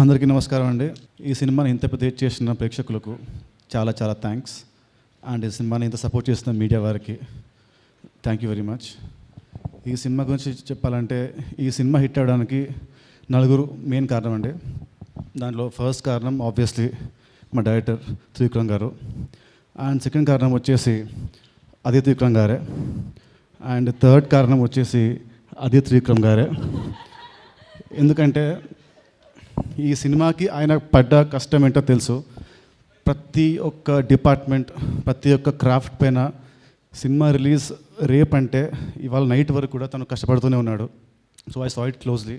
అందరికీ నమస్కారం అండి. ఈ సినిమాని ఇంత పెద్ద హిట్ చేసిన ప్రేక్షకులకు చాలా చాలా థ్యాంక్స్ అండ్ ఈ సినిమాని ఇంత సపోర్ట్ చేసిన మీడియా వారికి థ్యాంక్ యూ వెరీ మచ్ ఈ సినిమా గురించి చెప్పాలంటే ఈ సినిమా హిట్ అవ్వడానికి నలుగురు మెయిన్ కారణం అండి. దాంట్లో ఫస్ట్ కారణం ఆబ్వియస్లీ మా డైరెక్టర్ త్రివిక్రమ్ గారు. అండ్ సెకండ్ కారణం వచ్చేసి అదే త్రివిక్రమ్ గారే. అండ్ థర్డ్ కారణం వచ్చేసి అదే త్రివిక్రమ్ గారే. ఎందుకంటే ఈ సినిమాకి ఆయన పడ్డ కష్టం ఏంటో తెలుసు. ప్రతి ఒక్క డిపార్ట్మెంట్ ప్రతి ఒక్క క్రాఫ్ట్ పైన సినిమా రిలీజ్ రేపు అంటే ఇవాళ నైట్ వరకు కూడా తను కష్టపడుతూనే ఉన్నాడు. So I saw it closely.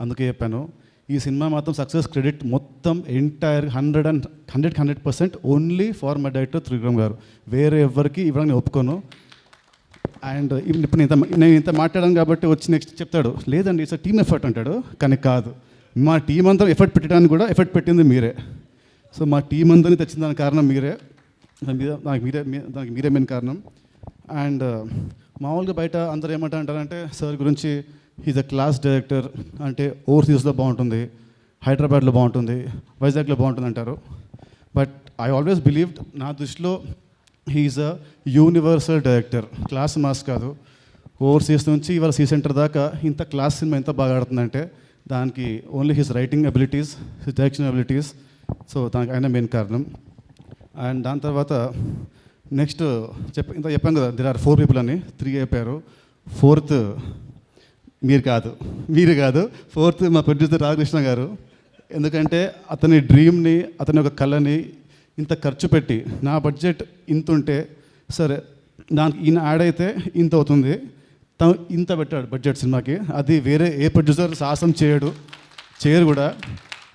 అందుకే చెప్పాను. ఈ సినిమా మాత్రం సక్సెస్ క్రెడిట్ మొత్తం entire hundred and hundred hundred percent only for my director Trivikram garu. వేరే ఎవరికి ఇవ్వడానికి నేను ఒప్పుకోను. అండ్ ఇప్పుడు నేను ఇంత నేను ఇంత మాట్లాడాను కాబట్టి వచ్చి నెక్స్ట్ చెప్తాడు. లేదండి ఇట్స్ టీమ్ ఎఫర్ట్ అంటాడు. కానీ కాదు. మా టీం అంతా ఎఫర్ట్ పెట్టడానికి కూడా ఎఫర్ట్ పెట్టింది మీరే. సో మా టీం అంతా తెచ్చిన దానికి కారణం మీరే. దాని మీద దానికి మీరే మీ- దానికి మీరే మెయిన్ కారణం. అండ్ uh, మామూలుగా బయట అందరూ ఏమంటారు అంటారంటే సార్ గురించి ఈజ్ అ క్లాస్ డైరెక్టర్ అంటే ఓవర్సీస్లో బాగుంటుంది హైదరాబాద్లో బాగుంటుంది వైజాగ్లో బాగుంటుంది అంటారు. బట్ ఐ ఆల్వేస్ బిలీవ్డ్ నా దృష్టిలో he's a universal director class mass కాదు. ఓవర్సీస్ నుంచి ఇవాళ సీ సెంటర్ దాకా ఇంత క్లాస్ సినిమా ఎంత బాగా ఆడుతుందంటే దానికి only his writing abilities his direction abilities so దానికి ఆయన మెయిన్ కారణం. అండ్ దాని తర్వాత నెక్స్ట్ చెప్ప ఇంత చెప్పాను కదా దిర్ ఆర్ ఫోర్ పీపుల్ అని త్రీ అయిపోయారు ఫోర్త్ మీరు కాదు మీరు కాదు. ఫోర్త్ మా ప్రొడ్యూసర్ రామకృష్ణ గారు. ఎందుకంటే అతని డ్రీమ్ని అతని యొక్క కళని ఇంత ఖర్చు పెట్టి నా బడ్జెట్ ఇంత ఉంటే సరే దానికి ఈయన యాడ్ అయితే ఇంత అవుతుంది. తను ఇంత పెట్టాడు బడ్జెట్ సినిమాకి. అది వేరే ఏ ప్రొడ్యూసర్ సాహసం చేయడు చేయరు కూడా.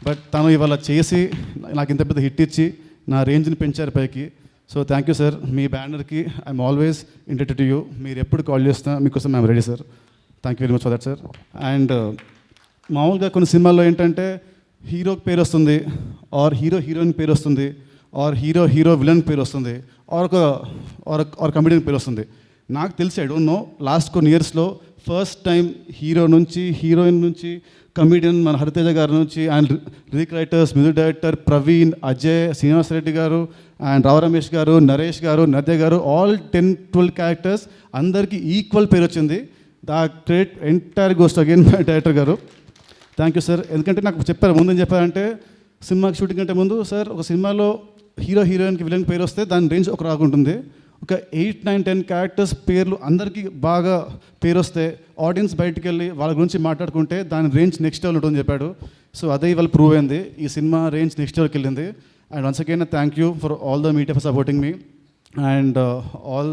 బట్ తను ఇవాళ చేసి నాకు ఇంత పెద్ద హిట్ ఇచ్చి నా రేంజ్ని పెంచారు పైకి. సో థ్యాంక్ యూ సార్ మీ బ్యానర్కి I'm always indebted to you మీరు ఎప్పుడు కాల్ చేస్తున్నా మీకోసం మేము ready sir thank you very much for that sir and మామూలుగా కొన్ని సినిమాల్లో ఏంటంటే హీరోకి పేరు వస్తుంది ఆర్ హీరో హీరోయిన్ పేరు వస్తుంది ఆర్ హీరో హీరో విలన్ పేరు వస్తుంది ఆర్ ఒక ఆర్ ఆర్ కమెడియన్ పేరు వస్తుంది. నాకు తెలిసి ఐ డోంట్ నో లాస్ట్ కొన్ని ఇయర్స్లో ఫస్ట్ టైం హీరో నుంచి హీరోయిన్ నుంచి కమెడియన్ మన హరితేజ గారి నుంచి and రీక్ writers music director Praveen Ajay Srinivas Reddy garu and Rao Ramesh garu Naresh garu Nadhiya garu all ten twelve characters అందరికీ ఈక్వల్ పేరు వచ్చింది. The credit entire goes to again my director garu. Thank you sir ఎందుకంటే నాకు చెప్పారు ముందు ఏం చెప్పారంటే సినిమాకి షూటింగ్ కంటే ముందు సార్ ఒక సినిమాలో హీరో హీరోయిన్కి విలన్ పేరు వస్తే దాని రేంజ్ ఒక రాకుంటుంది. ఒక ఎయిట్ నైన్ టెన్ క్యారెక్టర్స్ పేర్లు అందరికీ బాగా పేరు వస్తే ఆడియన్స్ బయటికి వెళ్ళి వాళ్ళ గురించి మాట్లాడుకుంటే దాని రేంజ్ నెక్స్ట్ లెవెల్ ఉంటుందని చెప్పాడు. సో అదే ఇవాళ ప్రూవ్ అయింది. ఈ సినిమా రేంజ్ నెక్స్ట్ లెవెల్కి వెళ్ళింది. And once again thank you for all the media for supporting me and all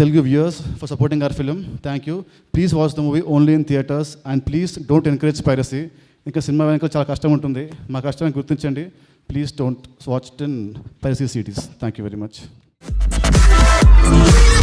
Telugu viewers for supporting our film thank you please watch the movie only in theatres and please don't encourage piracy ఇంకా cinema వెనక చాలా కష్టం ఉంటుంది. మా కష్టాన్ని గుర్తించండి. Please don't watch in piracy CDs thank you very much Thank.